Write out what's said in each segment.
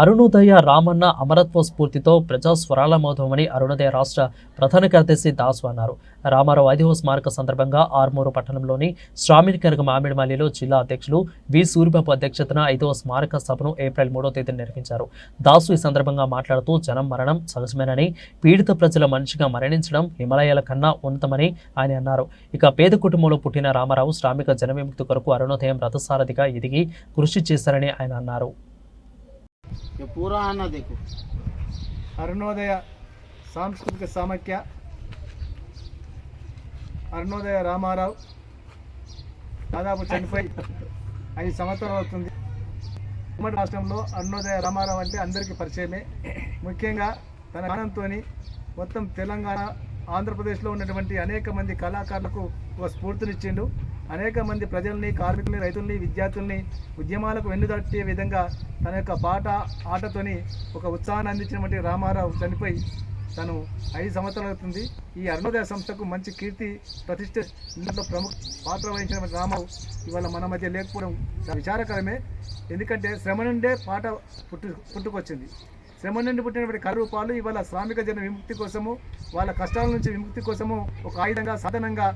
అరుణోదయ రామన్న అమరత్వ స్ఫూర్తితో ప్రజా స్వరాలమవుతామని అరుణోదయ రాష్ట్ర ప్రధాన కార్యదర్శి దాసు అన్నారు. రామారావు ఐదవ స్మారక సందర్భంగా ఆర్మూరు పట్టణంలోని శ్రామికర్గ మామిడిమల్లిలో జిల్లా అధ్యక్షులు వి. సూర్యబాబు అధ్యక్షతన ఐదవ స్మారక సభను ఏప్రిల్ మూడో తేదీన నిర్వహించారు. దాసు ఈ సందర్భంగా మాట్లాడుతూ జనం మరణం సహజమేనని పీడిత ప్రజల మనిషిగా మరణించడం హిమాలయాల కన్నా ఉన్నతమని ఆయన అన్నారు. ఇక పేద కుటుంబంలో పుట్టిన రామారావు శ్రామిక జన విముక్తి కొరకు అరుణోదయం రథసారథిగా ఎదిగి కృషి చేశారని ఆయన అన్నారు. ये पूरा आना देखो అరుణోదయ సాంస్కృతిక సమాఖ్య అరుణోదయ రామారావు దాదాపు చనిపోయి ఐదు సంవత్సరాలు అవుతుంది ఉమ్మడి రాష్ట్రంలో అరుణోదయ రామారావు అంటే అందరికీ పరిచయమే ముఖ్యంగా తన గానంతో మొత్తం తెలంగాణ ఆంధ్రప్రదేశ్లో ఉన్నటువంటి అనేక మంది కళాకారులకు ఒక స్ఫూర్తినిచ్చిండు అనేక మంది ప్రజల్ని కార్మికుల్ని రైతుల్ని విద్యార్థుల్ని ఉద్యమాలకు వెన్నుదట్టే విధంగా తన యొక్క పాట ఆటతోని ఒక ఉత్సాహాన్ని అందించినటువంటి రామారావు చనిపోయి తను ఐదు సంవత్సరాలు అవుతుంది. ఈ అరుణోదయ సంస్థకు మంచి కీర్తి ప్రతిష్ట ఇందులో ప్రముఖ పాత్ర వహించిన రామారావు ఇవాళ మన మధ్య లేకపోవడం విచారకరమే. ఎందుకంటే శ్రమ నుండే పాట పుట్టు పుట్టుకొచ్చింది. శ్రమ నుండి పుట్టినటువంటి కరూపాలు ఇవాళ శ్రామిక జన విముక్తి కోసము వాళ్ళ కష్టాల నుంచి విముక్తి కోసము ఒక ఆయుధంగా సాధనంగా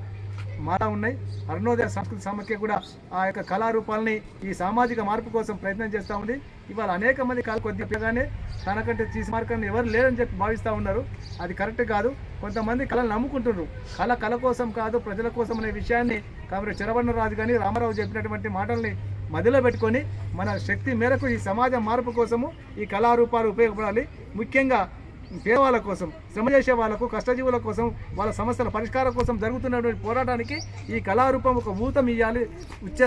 మారా ఉన్నాయి. అరుణోదయ సంస్కృతి సమాఖ్య కూడా ఆ యొక్క కళారూపాలని ఈ సామాజిక మార్పు కోసం ప్రయత్నం చేస్తూ ఉంది. ఇవాళ అనేక మంది కాలు కొద్దిగానే తనకంటే తీసి మార్కాన్ని ఎవరు లేరని చెప్పి భావిస్తూ ఉన్నారు. అది కరెక్ట్ కాదు. కొంతమంది కళలు నమ్ముకుంటున్నారు. కళ కళ కోసం కాదు ప్రజల కోసం అనే విషయాన్ని కాబట్టి చిరవణరాజు రాజు కానీ రామారావు చెప్పినటువంటి మాటల్ని మదిలో పెట్టుకొని మన శక్తి మేరకు ఈ సమాజ మార్పు కోసము ఈ కళారూపాలు ఉపయోగపడాలి. ముఖ్యంగా పేదవాళ్ళ కోసం శ్రమ చేసే వాళ్ళకు కష్టజీవుల కోసం వాళ్ళ సమస్యల పరిష్కారం కోసం జరుగుతున్నటువంటి పోరాటానికి ఈ కళారూపం ఒక ఊతం ఇవ్వాలి ఉచ్చ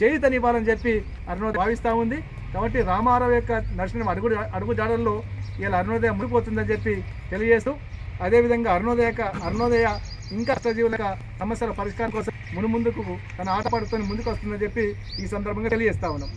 చేయుతనివ్వాలని చెప్పి అరుణోదయ భావిస్తూ ఉంది. కాబట్టి రామారావు యొక్క దర్శనం అడుగు అడుగు జాడల్లో ఇలా అరుణోదయ మునిపోతుందని చెప్పి తెలియజేస్తూ అదేవిధంగా అరుణోదయ అరుణోదయ ఇంకా కష్టజీవుల సమస్యల పరిష్కారం కోసం మును ముందుకు తన ఆట ముందుకు వస్తుందని చెప్పి ఈ సందర్భంగా తెలియజేస్తా ఉన్నాం.